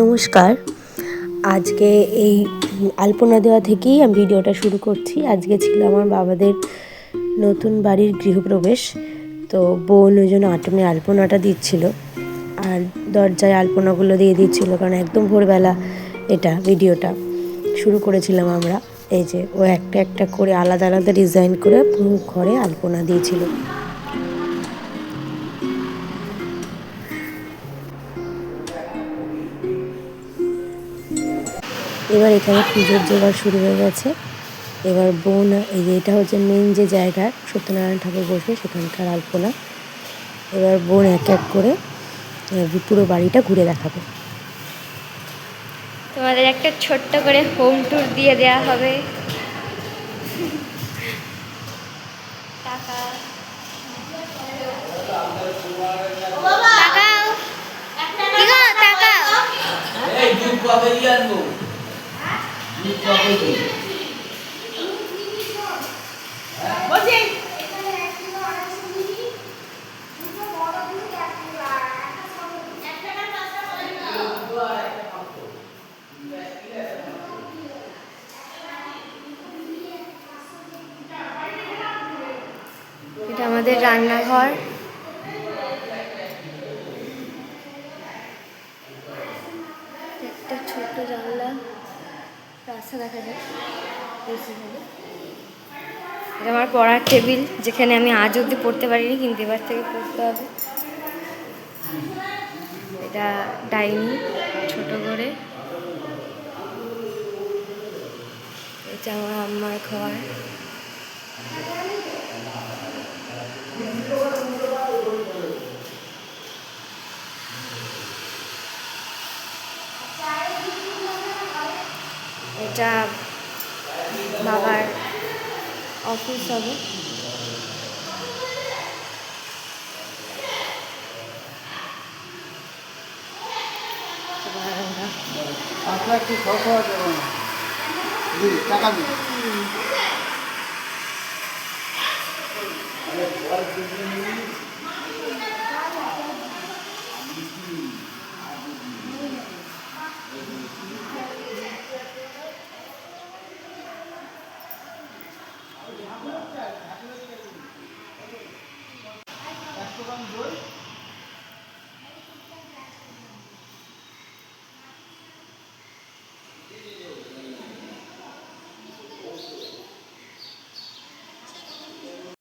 নমস্কার। আজকে এই আলপনা দেওয়া থেকেই আমি ভিডিওটা শুরু করছি। আজকে ছিল আমার বাবাদের নতুন বাড়ির গৃহপ্রবেশ। তো বোন ওই জন্য আটমে আলপনাটা দিচ্ছিল। আর দরজায় আলপনাগুলো দিয়ে দিচ্ছিল, কারণ একদম ভোরবেলা এটা ভিডিওটা শুরু করেছিলাম আমরা। এই যে ও একটা একটা করে আলাদা আলাদা ডিজাইন করে পুরো ঘরে আলপনা দিয়েছিল। এবার এখানে পুজোর জোগাড় শুরু হয়ে গেছে। এবার বোন এই যে এটা হচ্ছে মেন যে জায়গা সত্যনারায়ণ ঠাকুর বসে সেখানকার আলপনা। এবার বোন এক এক করে পুরো বাড়িটা ঘুরে দেখাবে। তোমাদের একটা ছোট্ট করে হোম ট্যুর দিয়ে দেওয়া হবে। টাকা। এটা আমাদের রান্নাঘর একটা ছোট্ট জানলা রাস্তা দেখা যায় বেশি ভালো। এটা আমার পড়ার টেবিল, যেখানে আমি আজ অবধি পড়তে পারিনি, কিন্তু এবার থেকে পড়তে হবে। এটা ডাইনিং, ছোট করে। এটা আমার আম্মার ঘর। এটা বাবার অফিস হবে। দেবো না দিন টাকা দিন।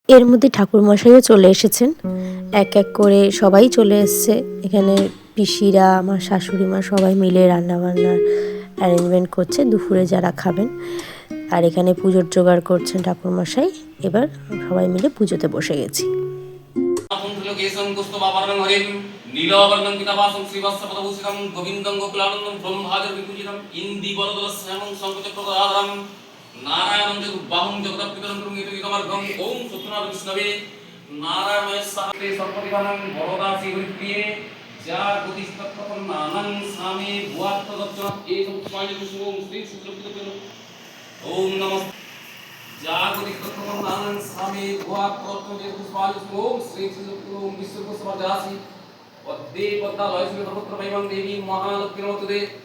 এর মধ্যে ঠাকুরমশাইও চলে এসেছেন। এক এক করে সবাই চলে এসছে। এখানে পিসিরা আমার শাশুড়ি মা সবাই মিলে রান্না বান্নার অ্যারেঞ্জমেন্ট করছে। দুপুরে যারা খাবেন। আর এখানে পুজোর জোগাড় করছেন ঠাকুরমশাই। এবার সবাই মিলে পুজোতে বসে গেছি। নীলাবর্ণং শ্রীবৎসপদভূষিতং গোবিন্দং গোকুলানন্দং ব্রহ্মাদের বিপূজিতং ইন্দিবরদলস্যামং শঙ্কচক্রধারম নারায়ণং জগদ্বাহুং জগদপিতরং কৃঙ্গিত ইদমর্গং ওম সত্যনারায়ণ বিষ্ণবে নারায়ণায় সাহাতে সর্বদিবানং বরদাসি হরিপ্রিয়ে যা গতিস্তত্তম নানং স্বামী ভুয়াত্ত দর্শন একম স্বামী শুভং শ্রী সুলক্ষিত ওম নমস্তে জাগরিকতমনানং স্বামী ভুয়া প্রত্নজে পুষ্পালি ওম শ্রী শ্রী ওম বিশ্বকোষমর্যাসি পদ্মে পদ্মালয় শ্রী সর্বত্র বৈবং দেবী মহালক্ষ্মী নমস্তুতে ওম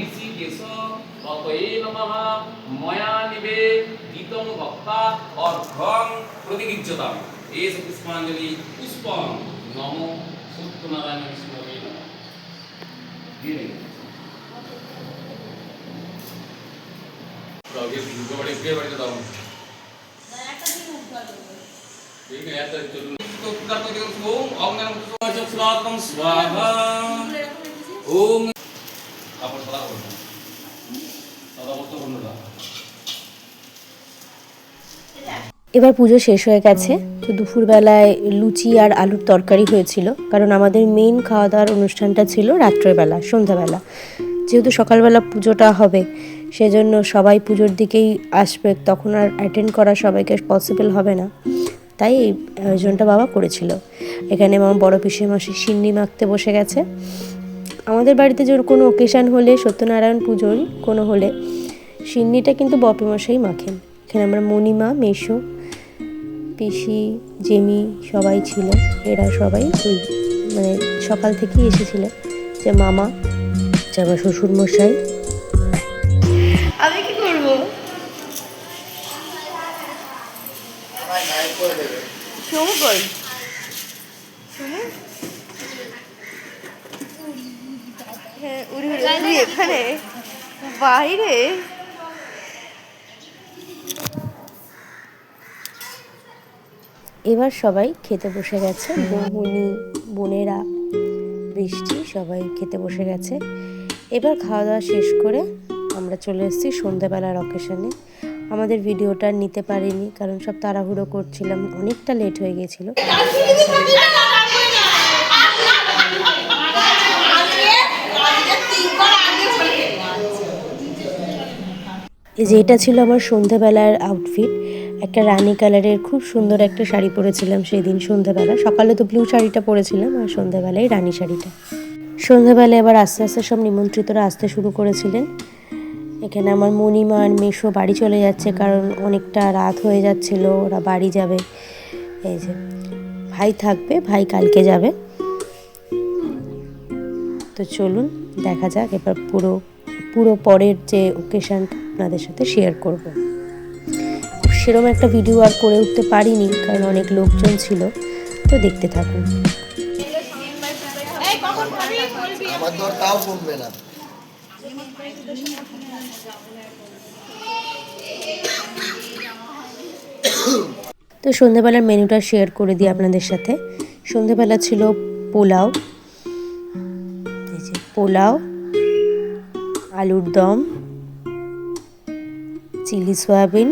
ঋষিকেশ ততয়ে নমঃ ময়া নিবে গীতং ভক্তা অর্ঘং প্রতিগীর্যতাম এস পুষ্পাঞ্জলি পুষ্পং নম সত্যনারায়ণ বিষ্ণুবে নমঃ দিয়ে দিন। তারপর সদা করবেন সদা বন্ধুরা এবার পুজো শেষ হয়ে গেছে, তো দুপুরবেলায় লুচি আর আলুর তরকারি হয়েছিল, কারণ আমাদের মেইন খাওয়া দাওয়ার অনুষ্ঠানটা ছিল রাত্রেবেলা, সন্ধ্যাবেলা। যেহেতু সকালবেলা পুজোটা হবে, সেজন্য সবাই পুজোর দিকেই আসবে, তখন আর অ্যাটেন্ড করা সবাইকে পসিবল হবে না। তাই এই আয়োজনটা বাবা করেছিল। এখানে আমার বড় পিসে মাসি সিন্নি মাখতে বসে গেছে। আমাদের বাড়িতে যে কোনো ওকেশান হলে সত্যনারায়ণ পুজোর কোনো হলে সিন্নিটা কিন্তু বপি মশাই মাখেন। এখানে আমরা মণিমা মেশো পিসি জেমি সবাই ছিল এরা সবাই ওই মানে সকাল থেকেই এসেছিল যে মামা যে আমার শ্বশুর মশাই আমি কি করব কই সোমু হ্যাঁ উড়ি উড়ি তুই এখানে বাইরে এবার সবাই খেতে বসে গেছে। বৌমনি, বোনেরা, বৃষ্টি, সবাই খেতে বসে গেছে। এবার খাওয়া দাওয়া শেষ করে আমরা চলে এসেছি সন্ধ্যাবেলার অকেশনে আমাদের ভিডিওটা নিতে পারিনি, কারণ সব তাড়াহুড়ো করছিলাম, অনেকটা লেট হয়ে গিয়েছিল এই যে এটা ছিল আমার সন্ধ্যাবেলার আউটফিট একটা রানি কালারের খুব সুন্দর একটা শাড়ি পরেছিলাম সেই দিন সন্ধ্যাবেলা সকালে তো ব্লু শাড়িটা পরেছিলাম আর সন্ধ্যাবেলায় রানি শাড়িটা। সন্ধ্যাবেলায় এবার আস্তে আস্তে সব নিমন্ত্রিতরা আসতে শুরু করেছিলেন। এখানে আমার মণিমা আর মেশো বাড়ি চলে যাচ্ছে কারণ অনেকটা রাত হয়ে যাচ্ছিল, ওরা বাড়ি যাবে। এই যে, ভাই থাকবে, ভাই কালকে যাবে। তো চলুন, দেখা যাক এবার পুরো পুরো পরের যে ওকেশনটা আপনাদের সাথে শেয়ার করব। সেরকম একটা ভিডিও আর করে উঠতে পারিনি কারণ অনেক লোকজন ছিল। তো দেখতে থাকুন। তাও কমবে না। তো সন্ধেবেলার মেনুটা শেয়ার করে দিই আপনাদের সাথে। সন্ধেবেলা ছিল পোলাও। এই যে পোলাও আলুর দম চিলি সয়াবিন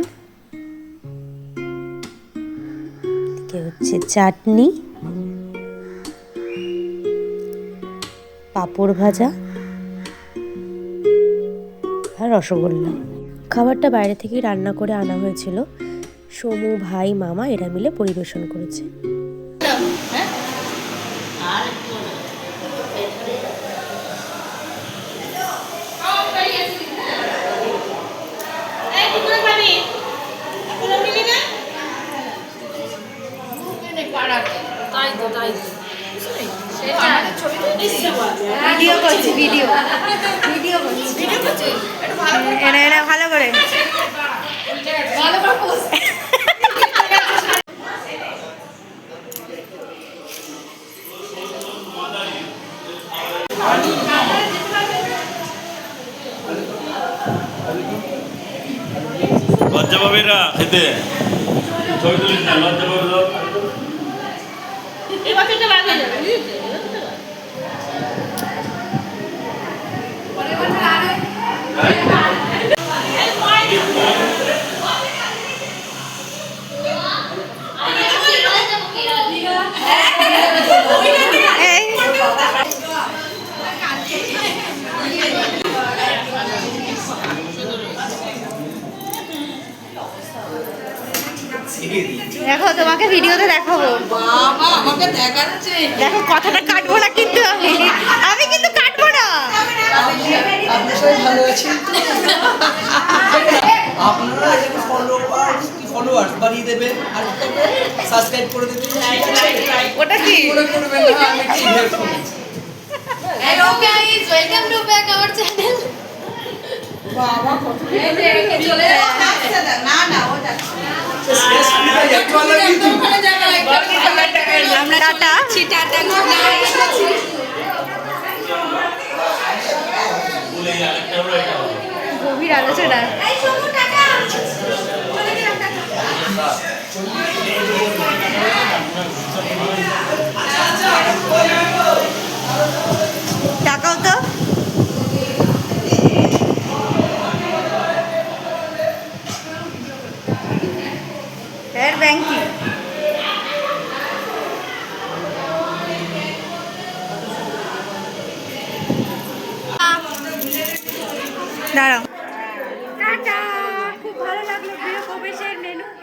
হচ্ছে চাটনি, পাঁপড় ভাজা আর রসগোল্লা। খাবারটা বাইরে থেকেই রান্না করে আনা হয়েছিল। সমু, ভাই, মামা, এরা মিলে পরিবেশন করেছে। ভিডিও করছি ভিডিও ভিডিও করছি। এনে এনে ভালো করে লজ্জা পাবে না? খেতে। ছবি তুলিস না লজ্জা পাবে তো। দেখো তোমাকে ভিডিওতে দেখাবো। বাবা আমাকে দেখাচ্ছে দেখো কথাটা কাটবো না কিন্তু আমি। আমি কিন্তু কাটবো না। আপনি সবাই ভালো আছেন তো? আপনারা ফলোয়ার্স ফলোয়ার্স বাড়িয়ে দেবেন আর সাবস্ক্রাইব করে দেবেন ওটা কি? করবেন না. বাবা কত চলে না না ও গভীর আলোচনা টাকাও তো? ব্যাংকিং দাঁড়াও। খুব ভালো লাগল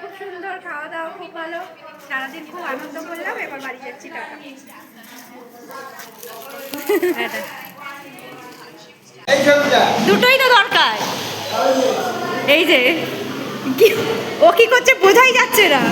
খুব সুন্দর খাওয়া দাওয়া খুব ভালো। সারাদিন খুব আনন্দ করলাম এবার বাড়ি দুটোই তো দরকার। এই যে। ও কি করছে? বোঝাই যাচ্ছে না।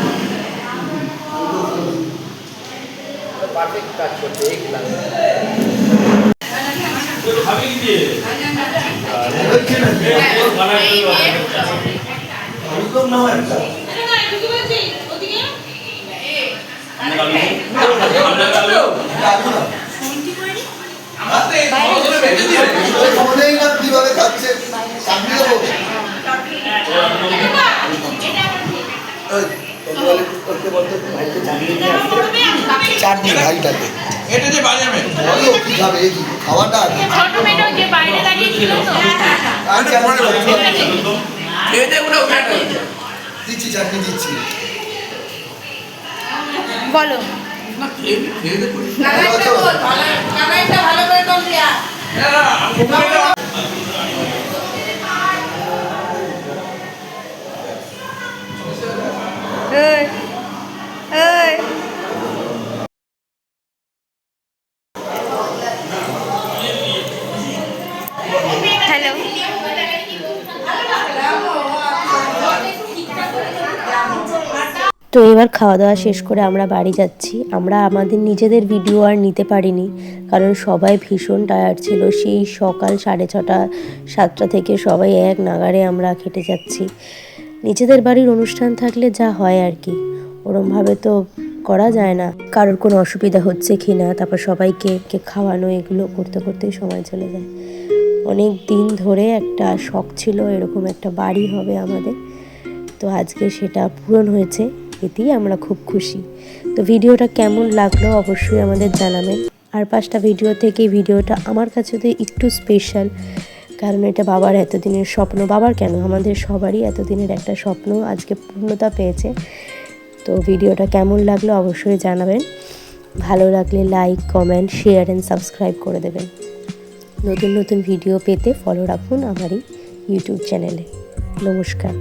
কীভাবে খাচ্ছে করতে বলতে ভাইকে চাকরি নিয়ে আসতে। চাটনি ভাইটাকে এটা যে বাজাবে বলো কি খাবে এই খাওয়াটা ছোট মেয়েটা যে বাইরে দাঁড়িয়ে ছিল তো। আর কেমন লাগছে? খেয়ে দিয়ে ওটা উঠে আসবে। দিচ্ছি চাটনি দিচ্ছি। বলো। ভালো করে দিয়া। তো এবার খাওয়া দাওয়া শেষ করে আমরা বাড়ি যাচ্ছি। আমরা আমাদের নিজেদের ভিডিও আর নিতে পারিনি, কারণ সবাই ভীষণ টায়ার্ড ছিল। সেই সকাল সাড়ে ছটা, সাতটা থেকে সবাই এক নাগারে আমরা খেটে যাচ্ছি। নিজেদের বাড়ির অনুষ্ঠান থাকলে যা হয় আর কি। ওরমভাবে তো করা যায় না। কারোর কোনো অসুবিধা হচ্ছে কি না, তারপর সবাইকে, কে খাওয়ানো, এগুলো করতে করতেই সময় চলে যায়। অনেক দিন ধরে একটা শখ ছিল, এরকম একটা বাড়ি হবে আমাদের। তো আজকে সেটা পূরণ হয়েছে, এতেই আমরা খুব খুশি। তো ভিডিওটা কেমন লাগল অবশ্যই আমাদের জানাবেন। আর পাঁচটা ভিডিও থেকে ভিডিওটা আমার কাছে তো একটু স্পেশাল কারণ এটা বাবার এতদিনের স্বপ্ন। বাবার কেন? আমাদের সবারই এতদিনের একটা স্বপ্ন আজকে পূর্ণতা পেয়েছে। তো ভিডিওটা কেমন লাগল অবশ্যই জানাবেন। ভালো লাগলে like, comment, share and subscribe করে দেবেন। নতুন নতুন ভিডিও পেতে ফলো রাখুন আমারই ইউটিউব চ্যানেলে নমস্কার।